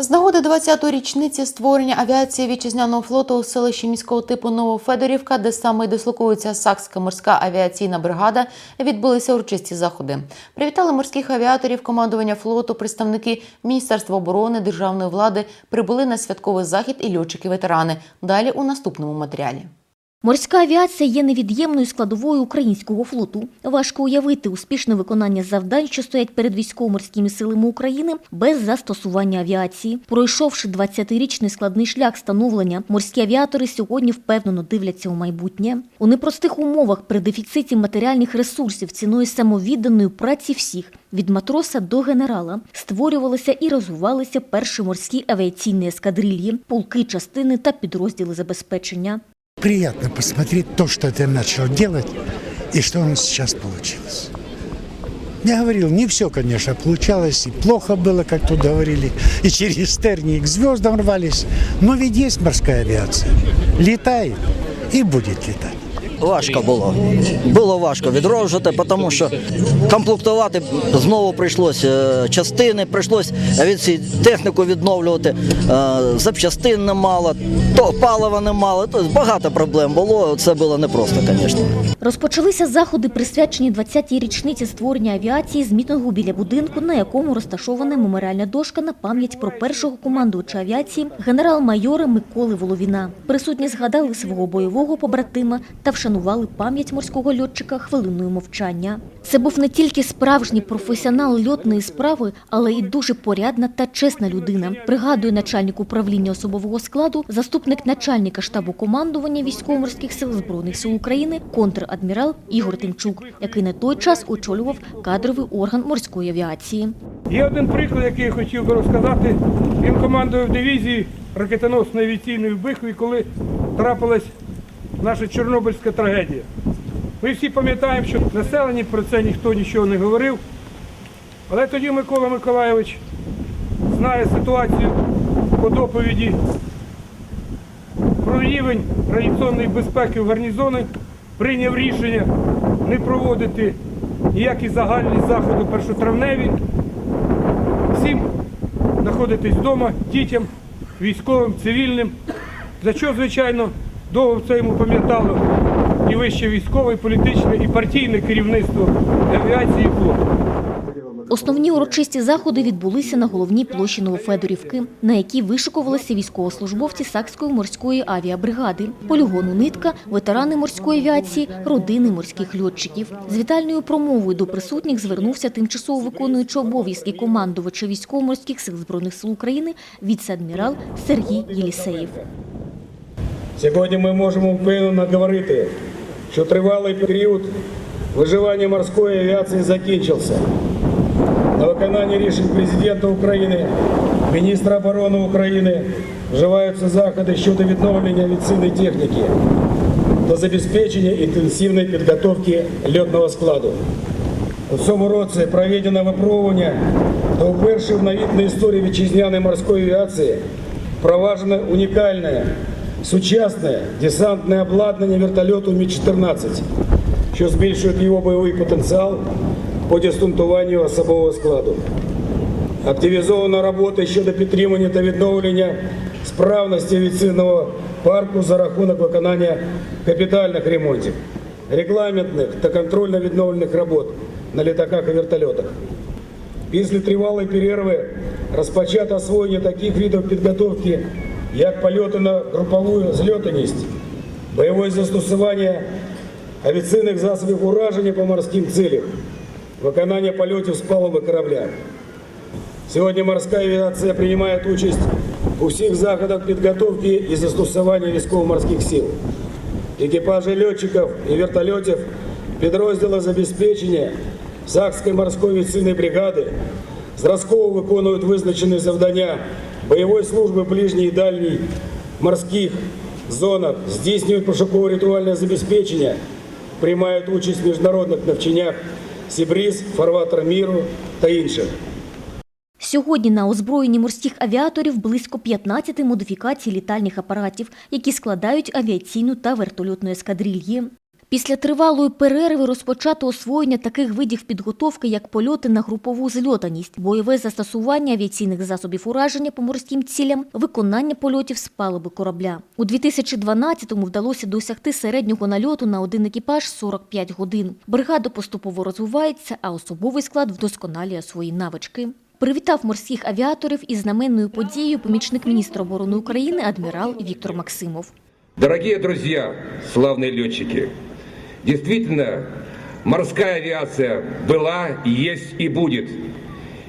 З нагоди 20-ї річниці створення авіації вітчизняного флоту у селищі міського типу Новофедорівка, де саме дислокується Сакська морська авіаційна бригада, відбулися урочисті заходи. Привітали морських авіаторів командування флоту, представники Міністерства оборони, державної влади прибули на святковий захід і льотчики-ветерани. Далі у наступному матеріалі. Морська авіація є невід'ємною складовою українського флоту. Важко уявити успішне виконання завдань, що стоять перед військово-морськими силами України, без застосування авіації. Пройшовши 20-річний складний шлях становлення, морські авіатори сьогодні впевнено дивляться у майбутнє. У непростих умовах при дефіциті матеріальних ресурсів ціною самовідданої праці всіх від матроса до генерала створювалися і розвивалися перші морські авіаційні ескадрильї, полки, частини та підрозділи забезпечення. Приятно посмотреть то, что ты начал делать, и что у нас сейчас получилось. Я говорил, не все, конечно, получалось, и плохо было, как тут говорили, и через тернии к звездам рвались, но ведь есть морская авиация. Летает и будет летать. Важко було. Було важко відроджувати, тому що комплектувати знову прийшлося е, частини, прийшлося авіаційну техніку відновлювати, е, запчастин немало, то палива немало. Тобто багато проблем було. Це було непросто, звісно. Розпочалися заходи, присвячені 20-й річниці створення авіації з мітингу біля будинку, на якому розташована меморіальна дошка на пам'ять про першого командувача авіації генерал-майора Миколи Воловіна. Присутні згадали свого бойового побратима та вшанували пам'ять морського льотчика хвилиною мовчання. Це був не тільки справжній професіонал льотної справи, але й дуже порядна та чесна людина. Пригадує начальник управління особового складу, заступник начальника штабу командування військово-морських сил збройних сил України, контр-адмірал Ігор Тимчук, який на той час очолював кадровий орган морської авіації. Є один приклад, який я хотів би розказати. Він командував дивізії ракетоносної авіаційної в Бихові, коли трапилась наша Чорнобильська трагедія. Ми всі пам'ятаємо, що населенні про це ніхто нічого не говорив. Але тоді Микола Миколайович знає ситуацію по доповіді про рівень радіаційної безпеки в гарнізони, прийняв рішення не проводити ніякі загальні заходи першотравневі, всім знаходитись вдома, дітям, військовим, цивільним. За що, звичайно, довго це йому пам'ятало і вище військове, і політичне, і партійне керівництво авіації флоту. Основні урочисті заходи відбулися на головній площі Новофедорівки, на якій вишикувалися військовослужбовці Сакської морської авіабригади, полігону «Нитка», ветерани морської авіації, родини морських льотчиків. З вітальною промовою до присутніх звернувся тимчасово виконуючий обов'язки командувача військово-морських сил Збройних сил України віце-адмірал Сергій Єлісеєв. Сьогодні ми можемо впевнено говорити, що тривалий період виживання морської авіації закінчився. На виконання рішень президента України, міністра оборони України вживаються заходи щодо відновлення авіаційної техніки та забезпечення інтенсивної підготовки льотного складу. У цьому році проведено випробування та вперше в новітній історії вітчизняної морської авіації впроваджено унікальне сучасне десантне обладнання вертольоту Мі-14, що збільшує його бойовий потенціал по десантуванню особового складу. Активізована робота щодо підтримання та відновлення справності авіаційного парку за рахунок виконання капітальних ремонтів, регламентних та контрольно-відновлених робот на літаках і вертольотах. Після тривалої перерви розпочато освоєння таких видів підготовки, як польоти на групову зльотаність, бойове застосування авіаційних засобів ураження по морським цілям, виконання польотів з палуби корабля. Сьогодні морська авіація приймає участь у всіх заходах підготовки і застосування військово-морських сил. Екіпажі льотчиків і вертольотів, підрозділи забезпечення Сакської морської авіаційної бригади зразково виконують визначені завдання Бойової служби ближній і дальній морських зонах, здійснюють пошуково-рятувальне забезпечення, приймають участь в міжнародних навчаннях Сібріз, Фарватер Міру та інших. Сьогодні на озброєнні морських авіаторів близько 15 модифікацій літальних апаратів, які складають авіаційну та вертольотну ескадрильї. Після тривалої перерви розпочато освоєння таких видів підготовки, як польоти на групову зльотаність, бойове застосування авіаційних засобів ураження по морським цілям, виконання польотів з палуби корабля. У 2012-му вдалося досягти середнього нальоту на один екіпаж 45 годин. Бригада поступово розвивається, а особовий склад вдосконалює свої навички. Привітав морських авіаторів із знаменною подією помічник міністра оборони України адмірал Віктор Максимов. Дорогие друзья, славные летчики, действительно, морская авиация была, есть и будет.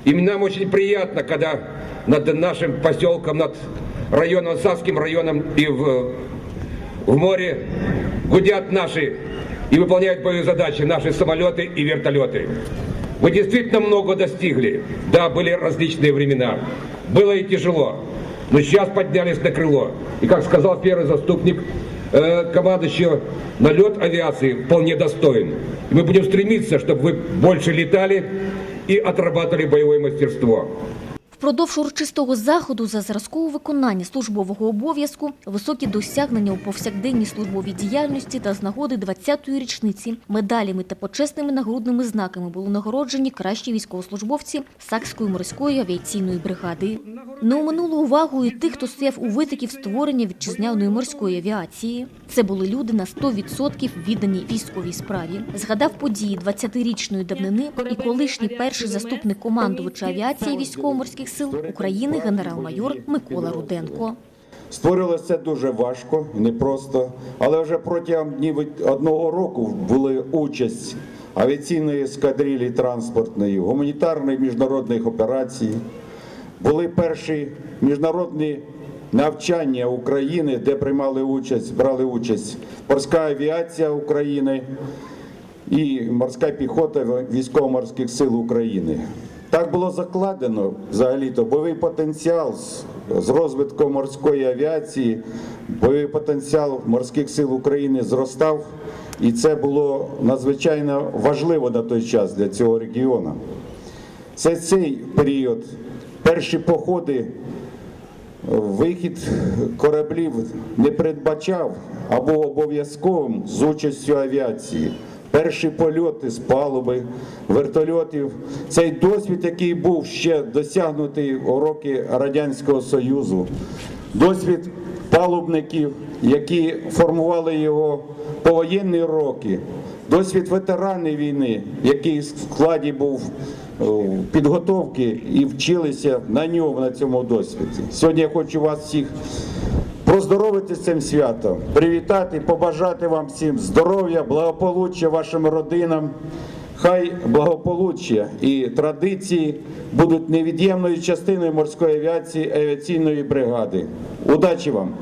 И нам очень приятно, когда над нашим поселком, над районом, Савским районом и в, в море гудят наши и выполняют боевые задачи наши самолеты и вертолеты. Вы действительно много достигли. Да, были различные времена. Было и тяжело. Но сейчас поднялись на крыло. И как сказал первый заступник э, командующего, налет авиации вполне достоин. И мы будем стремиться, чтобы вы больше летали и отрабатывали боевое мастерство. Впродовж урочистого заходу за зразкове виконання службового обов'язку, високі досягнення у повсякденній службовій діяльності та з нагоди 20-ї річниці медалями та почесними нагрудними знаками були нагороджені кращі військовослужбовці Сакської морської авіаційної бригади. Не оминуло увагу і тих, хто стояв у витоків створення вітчизняної морської авіації. Це були люди на 100% віддані військовій справі. Згадав події 20-річної давнини і колишній перший заступник командувача авіації військово-морських сил України генерал-майор Микола Руденко. Створювалося це дуже важко непросто, але вже протягом днів одного року були участь авіаційної ескадрилі транспортної, гуманітарних міжнародних операцій. Були перші міжнародні навчання України, де приймали участь, брали участь морська авіація України і морська піхота військово-морських сил України. Так було закладено взагалі-то бойовий потенціал з, розвитком морської авіації, бойовий потенціал морських сил України зростав, і це було надзвичайно важливо на той час для цього регіону. Це цей період, перші походи Вихід кораблів не передбачав або обов'язковим з участю авіації. Перші польоти з палуби, вертольотів. Цей досвід, який був ще досягнутий у роки Радянського Союзу, досвід палубників, які формували його повоєнні роки, досвід ветеранів війни, який в складі був підготовки і вчилися на ньому, на цьому досвіді. Сьогодні я хочу вас всіх поздоровити з цим святом, привітати, побажати вам всім здоров'я, благополуччя вашим родинам. Хай благополуччя і традиції будуть невід'ємною частиною морської авіації авіаційної бригади. Удачі вам!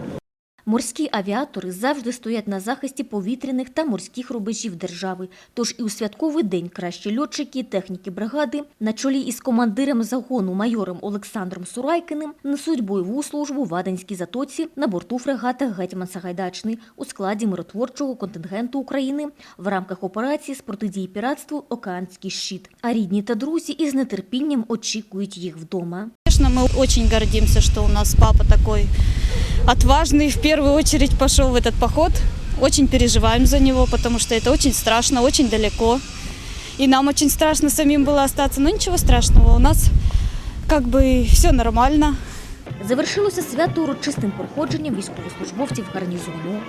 Морські авіатори завжди стоять на захисті повітряних та морських рубежів держави. Тож і у святковий день кращі льотчики, техніки бригади на чолі із командиром загону майором Олександром Сурайкиним несуть бойову службу в Аденській затоці на борту фрегата Гетьман Сагайдачний у складі миротворчого контингенту України в рамках операції з протидії піратству Океанський щит. А рідні та друзі із нетерпінням очікують їх вдома. Конечно, мы очень гордимся, что у нас папа такой отважный, в первую очередь пошел в этот поход. Очень переживаем за него, потому что это очень страшно, очень далеко. И нам очень страшно самим было остаться, но ничего страшного, у нас как бы все нормально. Завершилося свято урочистим проходженням військовослужбовців гарнізону.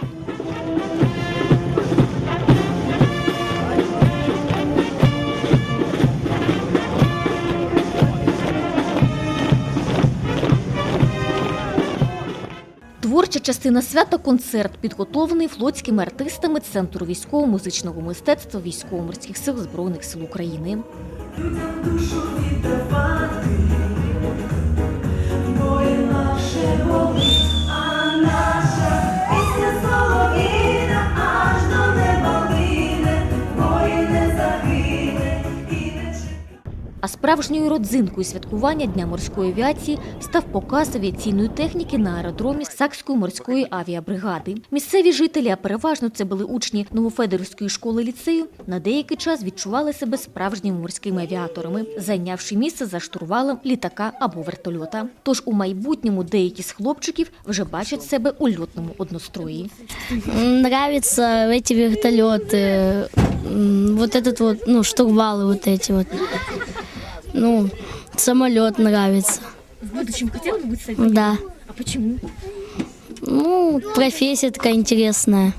Частина свята концерт, підготовлений флотськими артистами Центру військово-музичного мистецтва військово-морських сил Збройних сил України. справжньою родзинкою святкування Дня морської авіації став показ авіаційної техніки на аеродромі Сакської морської авіабригади. Місцеві жителі, а переважно це були учні Новофедорівської школи ліцею, на деякий час відчували себе справжніми морськими авіаторами, зайнявши місце за штурвалом літака або вертольота. Тож у майбутньому деякі з хлопчиків вже бачать себе у льотному однострої. Нравятся эти вертолеты, м, вот этот вот, ну, штурвалы вот эти вот. Ну, самолет нравится. В будущем хотіли быть бути Да. А почему? Ну, профессия такая интересная.